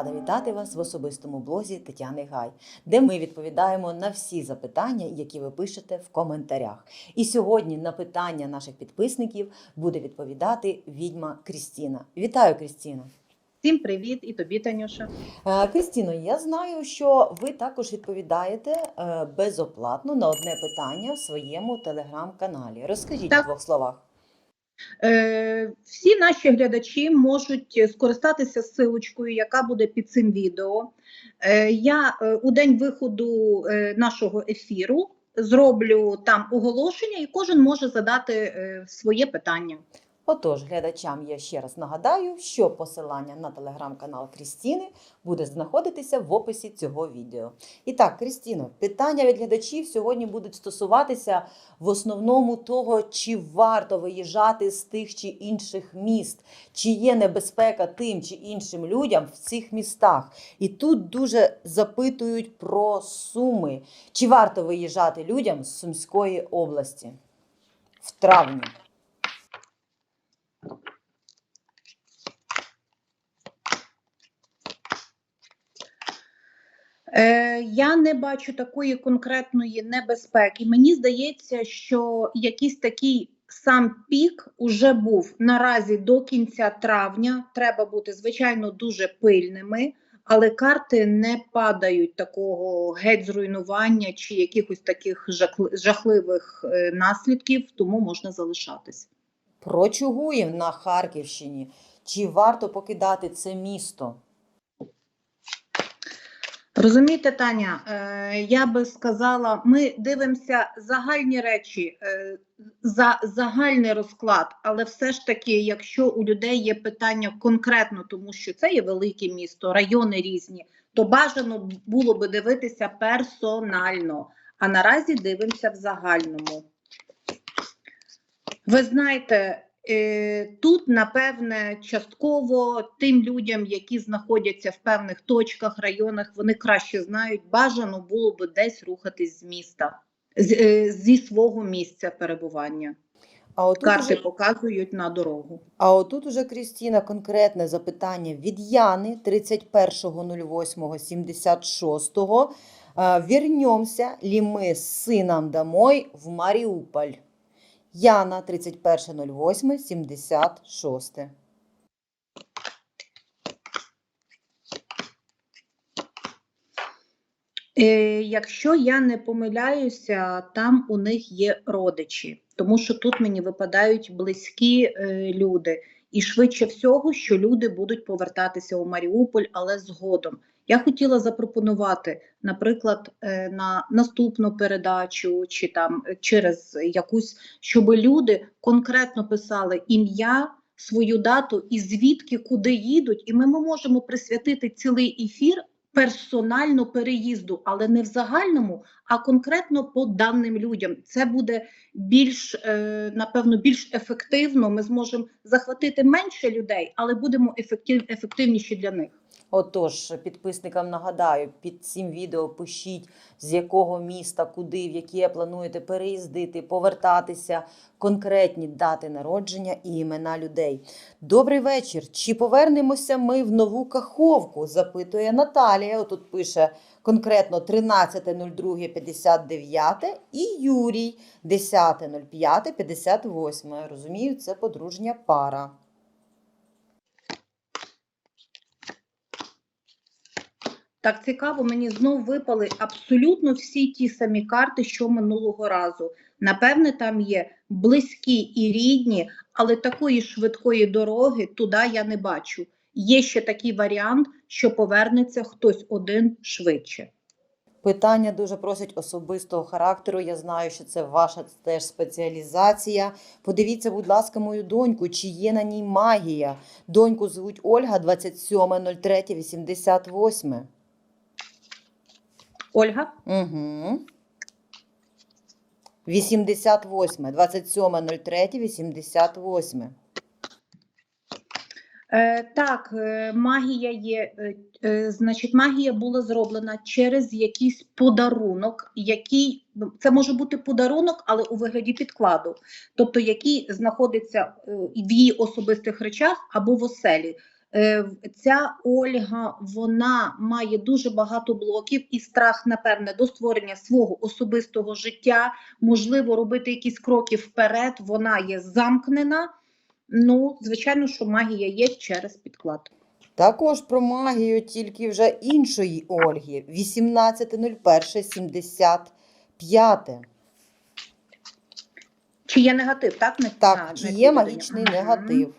рада вітати вас в особистому блозі Тетяни Гай, де ми відповідаємо на всі запитання, які ви пишете в коментарях. І сьогодні на питання наших підписників буде відповідати відьма Крістіна. Вітаю, Крістіна! Всім привіт і тобі, Танюша. Е, Крістіно, я знаю, що ви також відповідаєте е, безоплатно на одне питання в своєму телеграм-каналі. Розкажіть Так. в двох словах. Е, всі наші глядачі можуть скористатися силочкою, яка буде під цим відео. Е, я е, у день виходу нашого ефіру зроблю там оголошення, і кожен може задати своє питання. Отож, глядачам я ще раз нагадаю, що посилання на телеграм-канал Крістіни буде знаходитися в описі цього відео. І так, Крістіно, питання від глядачів сьогодні будуть стосуватися в основному того, чи варто виїжджати з тих чи інших міст, чи є небезпека тим чи іншим людям в цих містах. І тут дуже запитують про суми, чи варто виїжджати людям з Сумської області в травні. Е, я не бачу такої конкретної небезпеки. Мені здається, що якийсь такий сам пік уже був наразі до кінця травня. Треба бути звичайно дуже пильними, але карти не падають такого геть зруйнування чи якихось таких жахливих е, наслідків, тому можна залишатись. Про Чугуїв на Харківщині. Чи варто покидати це місто? Розумієте, Таня, е, я би сказала, ми дивимося загальні речі, е, за загальний розклад, але все ж таки, якщо у людей є питання конкретно, тому що це є велике місто, райони різні, то бажано було би дивитися персонально. А наразі дивимося в загальному. Ви знаєте, тут, напевне, частково тим людям, які знаходяться в певних точках, районах, вони краще знають, бажано було би десь рухатись з міста, е, зі свого місця перебування. А отут, Карти уже, показують на дорогу. а отут уже Крістіна конкретне запитання від Яни 31.08.76. Е, Вернемся ли ми з сином домой в Маріуполь? Яна 31.08.76. Е, якщо я не помиляюся, там у них є родичі, тому що тут мені випадають близькі е, люди. І швидше всього, що люди будуть повертатися у Маріуполь, але згодом. Я хотіла запропонувати, наприклад, е, на наступну передачу чи там е, через якусь, щоб люди конкретно писали ім'я, свою дату і звідки куди їдуть, і ми можемо присвятити цілий ефір персонально переїзду, але не в загальному, а конкретно по даним людям. Це буде більш е, напевно більш ефективно. Ми зможемо захватити менше людей, але будемо ефектив, ефективніші для них. Отож, підписникам нагадаю, під цим відео пишіть, з якого міста, куди, в яке плануєте переїздити, повертатися, конкретні дати народження і імена людей. Добрий вечір. Чи повернемося ми в нову Каховку? запитує Наталія. Отут пише конкретно 13.02.59 і Юрій 10.05.58. Розумію, це подружня пара. Так цікаво, мені знов випали абсолютно всі ті самі карти, що минулого разу. Напевне, там є близькі і рідні, але такої швидкої дороги туди я не бачу. Є ще такий варіант, що повернеться хтось один швидше. Питання дуже просять особистого характеру. Я знаю, що це ваша теж спеціалізація. Подивіться, будь ласка, мою доньку, чи є на ній магія. Доньку звуть Ольга 27.03.88. Ольга, Угу. 88. 27.03.88. Е, так, е, магія є. Е, е, значить, магія була зроблена через якийсь подарунок, який ну, це може бути подарунок, але у вигляді підкладу, тобто який знаходиться е, в її особистих речах або в оселі. Е, Ця Ольга вона має дуже багато блоків і страх, напевне, до створення свого особистого життя, можливо, робити якісь кроки вперед. Вона є замкнена. Ну, звичайно, що магія є через підклад. Також про магію, тільки вже іншої Ольги. 18.01.75. Чи є негатив, так? Не- Так, чи є магічний негатив?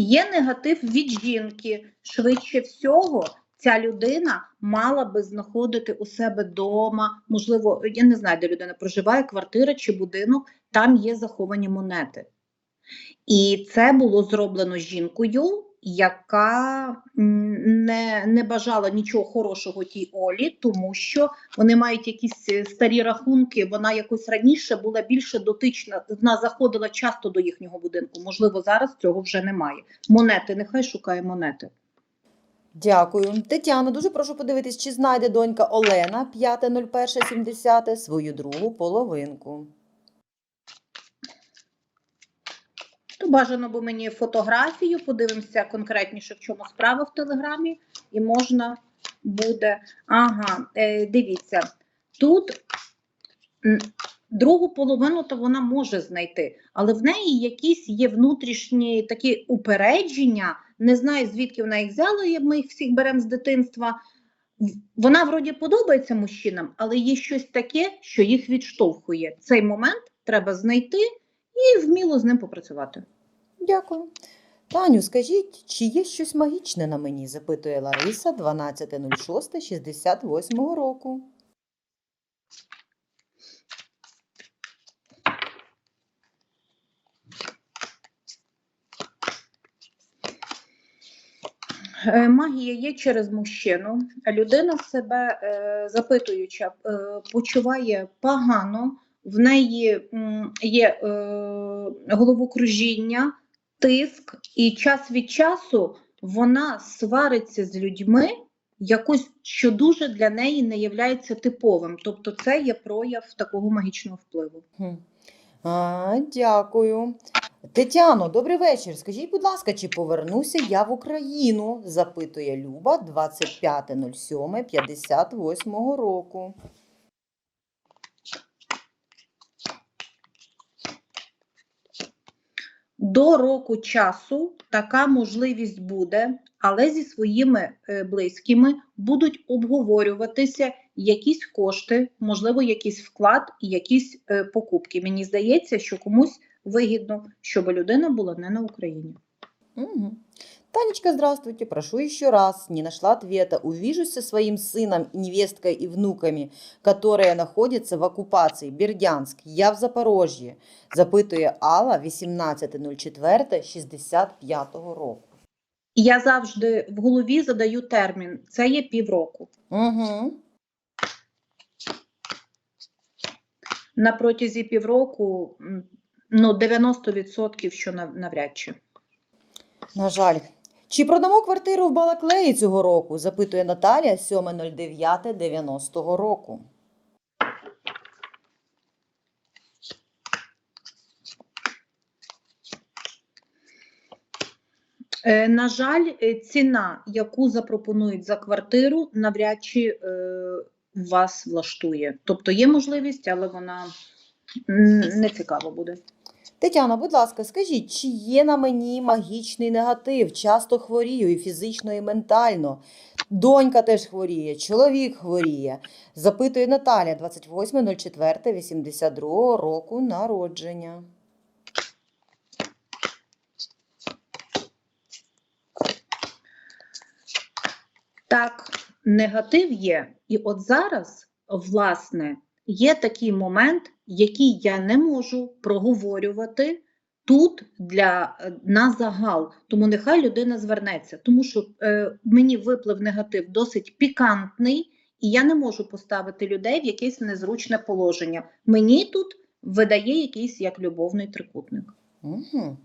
Є негатив від жінки. Швидше всього, ця людина мала би знаходити у себе вдома, можливо, я не знаю, де людина проживає, квартира чи будинок, там є заховані монети. І це було зроблено жінкою, яка не, не бажала нічого хорошого тій Олі, тому що вони мають якісь е, старі рахунки. Вона якось раніше була більше дотична. Вона заходила часто до їхнього будинку. Можливо, зараз цього вже немає. Монети, нехай шукає монети. Дякую. Тетяна, дуже прошу подивитись, чи знайде донька Олена 5.01.70 свою другу половинку. То бажано бо мені фотографію, подивимося конкретніше, в чому справа в телеграмі, і можна буде. Ага, е, дивіться, тут другу половину то вона може знайти, але в неї якісь є внутрішні такі упередження. Не знаю, звідки вона їх взяла, ми їх всіх беремо з дитинства. Вона вроді подобається мужчинам, але є щось таке, що їх відштовхує. Цей момент треба знайти і вміло з ним попрацювати. Дякую. Таню, скажіть, чи є щось магічне на мені? запитує Лариса 12.06.68 року. Е, Магія є через мужчину. Людина себе е, запитуюча, е, почуває погано, в неї є е, головокружіння, тиск, і час від часу вона свариться з людьми якось, що дуже для неї не є типовим. Тобто, це є прояв такого магічного впливу. А, дякую. Тетяно, добрий вечір. Скажіть, будь ласка, чи повернуся я в Україну? запитує Люба 25.07.58 року. До року часу така можливість буде, але зі своїми е, близькими будуть обговорюватися якісь кошти, можливо, якийсь вклад і якісь е, покупки. Мені здається, що комусь вигідно, щоб людина була не на Україні. Мгм. Танечка, здравствуйте. Прошу еще раз. Не нашла ответа. Увижусь со своим сыном, невесткой и внуками, которые находятся в оккупации. Бердянск. Я в Запорожье. Запитує Алла 18.04.65 року. Я завжди в голові задаю термін: це є півроку. Угу. На протязі півроку ну 90% що нав- навряд чи. На жаль. Чи продамо квартиру в Балаклеї цього року? Запитує Наталія 7.09.90 року. Е, На жаль, е, ціна, яку запропонують за квартиру, навряд чи е, вас влаштує. Тобто є можливість, але вона не цікаво буде. Тетяна, будь ласка, скажіть, чи є на мені магічний негатив? Часто хворію і фізично, і ментально. Донька теж хворіє, чоловік хворіє. Запитує Наталя 28.04.82 року народження. Так, негатив є. І от зараз, власне, є такий момент, який я не можу проговорювати тут для е, на загал. Тому нехай людина звернеться, тому що е, мені виплив негатив досить пікантний, і я не можу поставити людей в якесь незручне положення. Мені тут видає якийсь як любовний трикутник. Угу.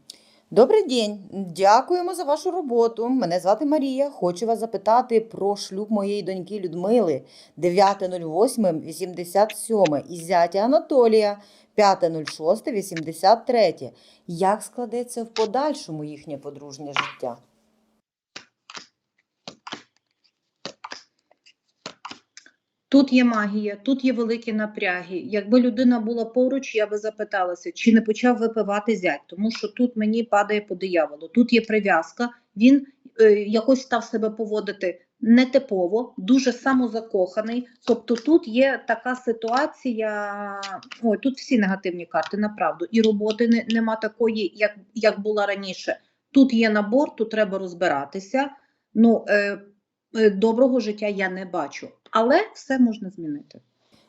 Добрий день, дякуємо за вашу роботу. Мене звати Марія. Хочу вас запитати про шлюб моєї доньки Людмили 9.08.87 і зятя Анатолія 5.06.83. Як складеться в подальшому їхнє подружнє життя? Тут є магія, тут є великі напряги. Якби людина була поруч, я би запиталася, чи не почав випивати зять, тому що тут мені падає по дияволу. Тут є прив'язка, він е, якось став себе поводити нетипово, дуже самозакоханий. Тобто тут є така ситуація. Ой, тут всі негативні карти, направду. І роботи не, нема такої, як, як була раніше. Тут є набор, тут треба розбиратися. Ну, е, е, доброго життя я не бачу, але все можна змінити.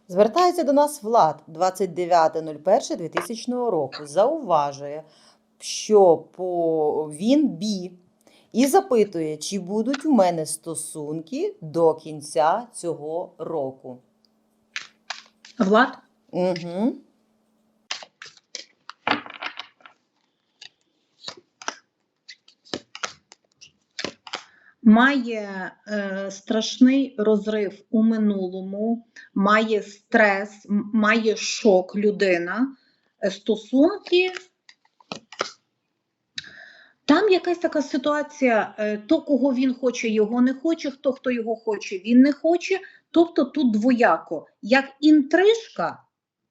Звертається до нас Влад 29.01.2000 року. Зауважує, що по... він бі і запитує, чи будуть у мене стосунки до кінця цього року. Влад, Угу. Має е, страшний розрив у минулому, має стрес, має шок людина, Е, стосунки. Там якась така ситуація, е, то, кого він хоче, його не хоче, хто хто його хоче, він не хоче. Тобто тут двояко. Як інтрижка,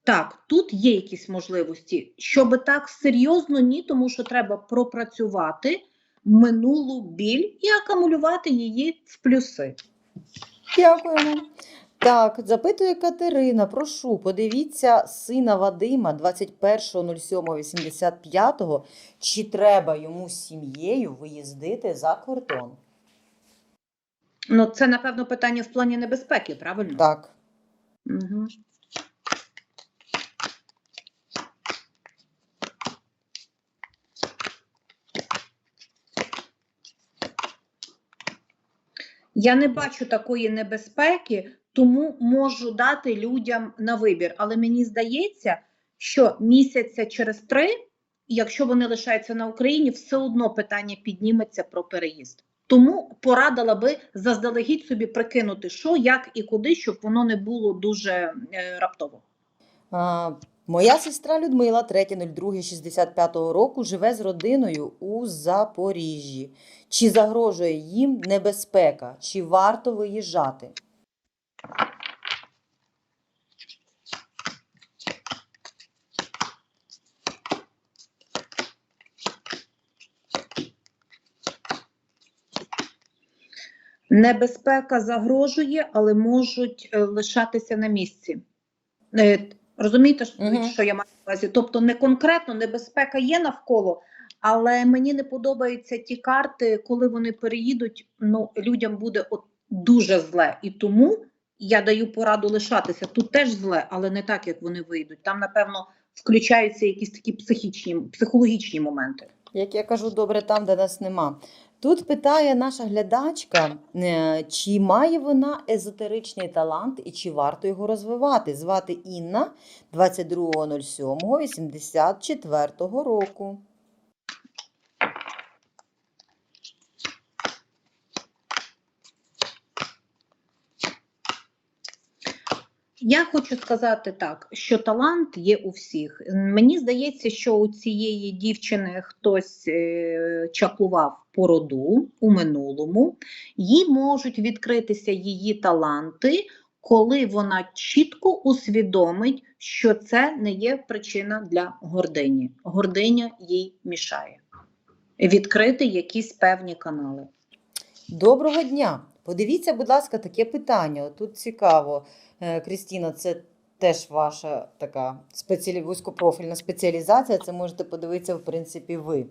так, тут є якісь можливості. Щоб так серйозно, ні, тому що треба пропрацювати минулу біль і акумулювати її в плюси. Дякуємо. Так, запитує Катерина, прошу, подивіться сина Вадима 21.07.85, чи треба йому з сім'єю виїздити за кордон? Ну, це, напевно, питання в плані небезпеки, правильно? Так. Угу. Я не бачу такої небезпеки, тому можу дати людям на вибір. Але мені здається, що місяця через три, якщо вони лишаються на Україні, все одно питання підніметься про переїзд. Тому порадила би заздалегідь собі прикинути, що, як і куди, щоб воно не було дуже е, раптово. Моя сестра Людмила 3.02.65 року живе з родиною у Запоріжжі. Чи загрожує їм небезпека? Чи варто виїжджати? Небезпека загрожує, але можуть е, лишатися на місці. Розумієте, що я маю на увазі? Тобто не конкретно небезпека є навколо, але мені не подобаються ті карти, коли вони переїдуть. Ну людям буде от дуже зле, і тому я даю пораду лишатися. Тут теж зле, але не так, як вони вийдуть. Там, напевно, включаються якісь такі психічні, психологічні моменти. Як я кажу, добре там, де нас нема. Тут питає наша глядачка, е, чи має вона езотеричний талант і чи варто його розвивати. Звати Інна 22.07.84 року. Я хочу сказати так, що талант є у всіх. Мені здається, що у цієї дівчини хтось е, чаклував по роду у минулому, їй можуть відкритися її таланти, коли вона чітко усвідомить, що це не є причина для гордині. Гординя їй мішає. Відкрити якісь певні канали. Доброго дня! Подивіться, будь ласка, таке питання. Тут цікаво, Е, Крістіна, це теж ваша така спеціалі... вузькопрофільна спеціалізація. Це можете подивитися, в принципі, ви.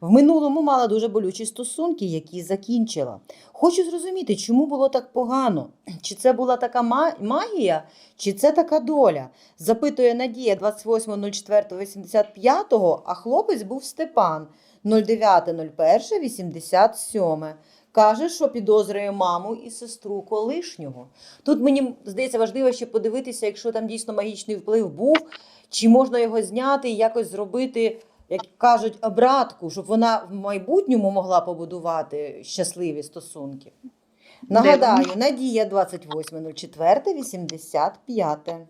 В минулому мала дуже болючі стосунки, які закінчила. Хочу зрозуміти, чому було так погано? Чи це була така магія, чи це така доля? Запитує Надія 28.04.85, а хлопець був Степан 09.01.87. Каже, що підозрює маму і сестру колишнього. Тут мені здається важливо ще подивитися, якщо там дійсно магічний вплив був, чи можна його зняти і якось зробити, як кажуть, обратку, щоб вона в майбутньому могла побудувати щасливі стосунки. Нагадаю, Надія 28.04.85.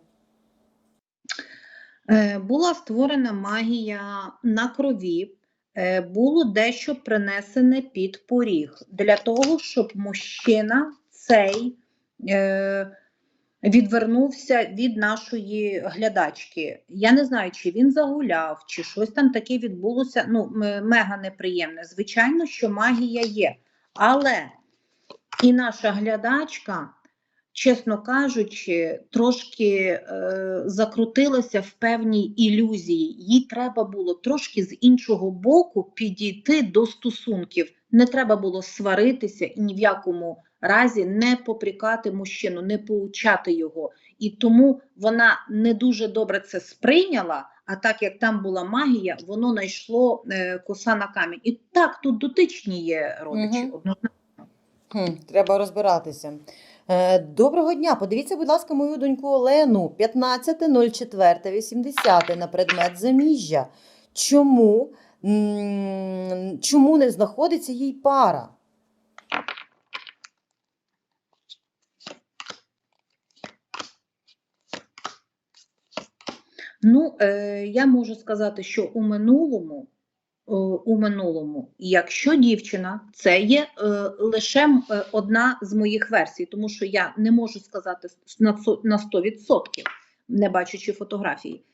Е, Була створена магія на крові, було дещо принесене під поріг для того, щоб мужчина цей е, відвернувся від нашої глядачки. Я не знаю, чи він загуляв, чи щось там таке відбулося. Ну, мега неприємне. Звичайно, що магія є. Але і наша глядачка чесно кажучи, трошки е, закрутилася в певній ілюзії. Їй треба було трошки з іншого боку підійти до стосунків. Не треба було сваритися і ні в якому разі не попрікати мужчину, не поучати його. І тому вона не дуже добре це сприйняла. А так як там була магія, воно знайшло е, коса на камінь. І так тут дотичні є родичі. Мгм. однозначно. Хм, треба розбиратися. Е, Доброго дня. Подивіться, будь ласка, мою доньку Олену 15.04.80 на предмет заміжжя. Чому, чому не знаходиться їй пара? Ну, е, я можу сказати, що у минулому, у минулому, якщо дівчина, це є е, лише е, одна з моїх версій, тому що я не можу сказати на 100%, не бачачи фотографії.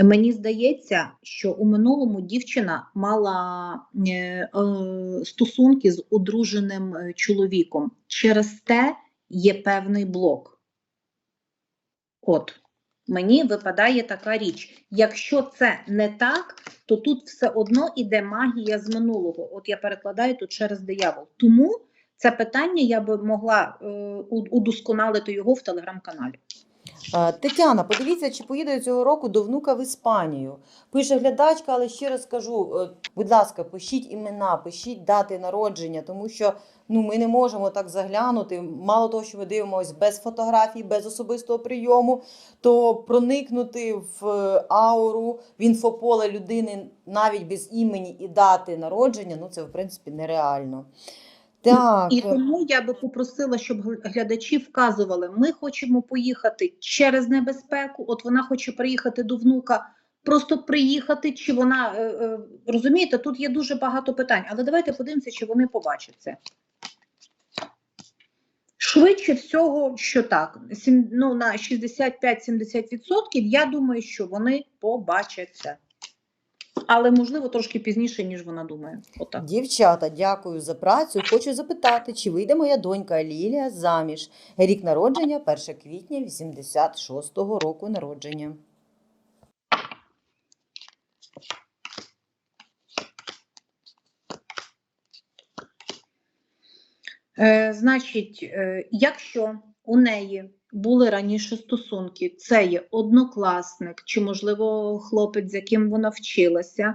Мені здається, що у минулому дівчина мала е, е, стосунки з одруженим е, чоловіком. Через те є певний блок. От. Мені випадає така річ. Якщо це не так, то тут все одно іде магія з минулого. От я перекладаю тут через диявол. Тому це питання я би могла е, удосконалити його в телеграм-каналі. Е, Тетяна, подивіться, чи поїде цього року до внука в Іспанію. Пише глядачка, але ще раз кажу, е, будь ласка, пишіть імена, пишіть дати народження, тому що ну, ми не можемо так заглянути. Мало того, що ми дивимося без фотографій, без особистого прийому, то проникнути в е, ауру, в інфополе людини навіть без імені і дати народження, ну це в принципі нереально. Так, І тому я би попросила, щоб глядачі вказували: ми хочемо поїхати через небезпеку. От вона хоче приїхати до внука, просто приїхати, чи вона е, е, розумієте, тут є дуже багато питань. Але давайте подивимося, чи вони побачать це. Швидше всього, що так, ну, на 65-70% я думаю, що вони побачать це. Але можливо трошки пізніше, ніж вона думає. Отак. Дівчата, дякую за працю. Хочу запитати, чи вийде моя донька Лілія заміж? Рік народження 1 квітня 86-го року народження. Е, значить, е, якщо у неї були раніше стосунки, це є однокласник чи, можливо, хлопець, з яким вона вчилася,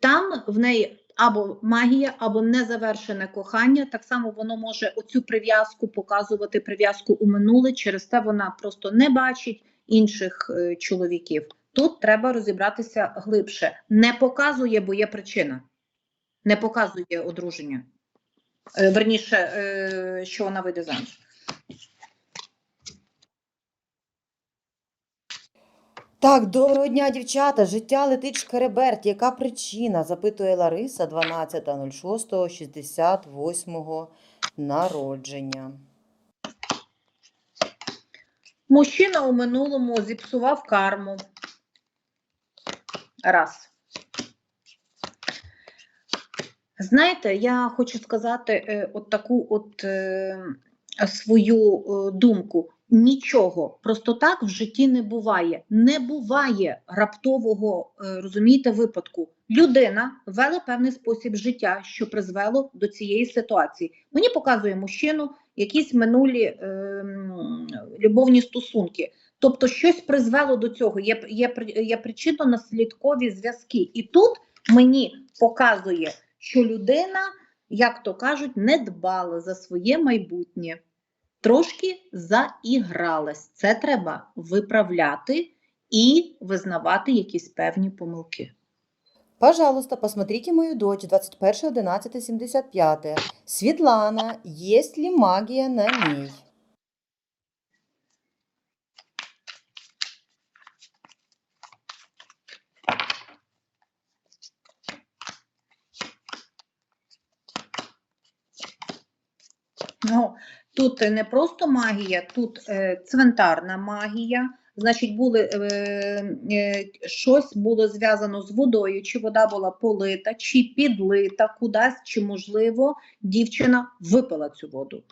там в неї або магія, або незавершене кохання. Так само воно може оцю прив'язку показувати прив'язку у минуле, через те вона просто не бачить інших е, чоловіків. Тут треба розібратися глибше. Не показує, бо є причина. Не показує одруження. Е, Верніше, е, що вона вийде заміж. Так, доброго дня, дівчата. Життя летить шкереберть. Яка причина? запитує Лариса 12.06.68 народження. Мужчина у минулому зіпсував карму. Раз. Знаєте, я хочу сказати е, от таку от е, свою е, думку. Нічого просто так в житті не буває. Не буває раптового, е, розумієте, випадку. Людина вела певний спосіб життя, що призвело до цієї ситуації. Мені показує мужчину якісь минулі е, любовні стосунки. Тобто щось призвело до цього. Є, є, є причинно-наслідкові зв'язки. І тут мені показує, що людина, як то кажуть, не дбала за своє майбутнє, трошки заігралась. Це треба виправляти і визнавати якісь певні помилки. Пожалуйста, посмотрите мою дочь 21.11.75. Светлана, есть ли магия на ней? Ну, тут не просто магія, тут е, цвинтарна магія. Значить, були, е, е, щось було зв'язано з водою, чи вода була полита, чи підлита кудись, чи, можливо, дівчина випила цю воду.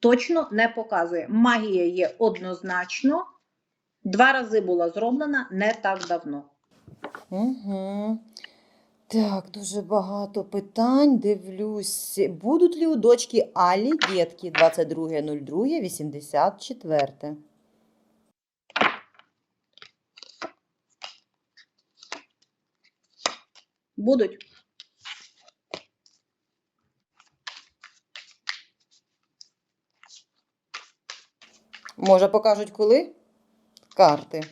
Точно не показує. Магія є однозначно. Два рази була зроблена не так давно. Угу. Так, дуже багато питань. Дивлюсь, будуть ли у дочки Алі дітки 22.02.84? Будуть. Може, покажуть коли? Карти.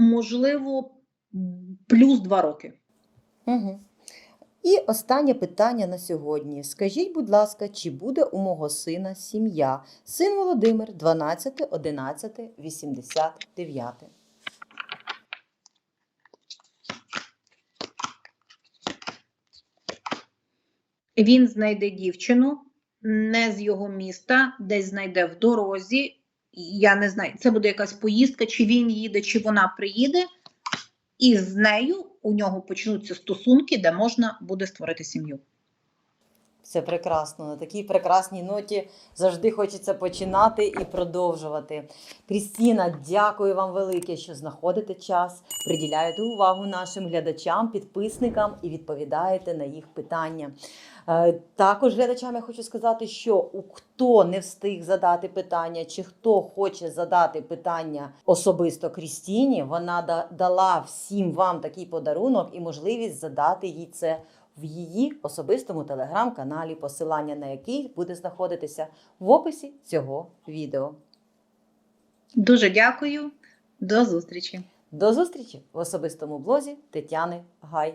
Можливо, плюс два роки. Угу. І останнє питання на сьогодні. Скажіть, будь ласка, чи буде у мого сина сім'я? Син Володимир, 12, 11, 89. Він знайде дівчину не з його міста, десь знайде в дорозі. Я не знаю, це буде якась поїздка, чи він їде, чи вона приїде, і з нею у нього почнуться стосунки, де можна буде створити сім'ю. Це прекрасно. На такій прекрасній ноті завжди хочеться починати і продовжувати. Крістіна, дякую вам велике, що знаходите час, приділяєте увагу нашим глядачам, підписникам і відповідаєте на їх питання. Е, Також глядачам я хочу сказати, що хто не встиг задати питання, чи хто хоче задати питання особисто Крістіні, вона дала всім вам такий подарунок і можливість задати їй це в її особистому телеграм-каналі, посилання на який буде знаходитися в описі цього відео. Дуже дякую, до зустрічі! До зустрічі в особистому блозі Тетяни Гай.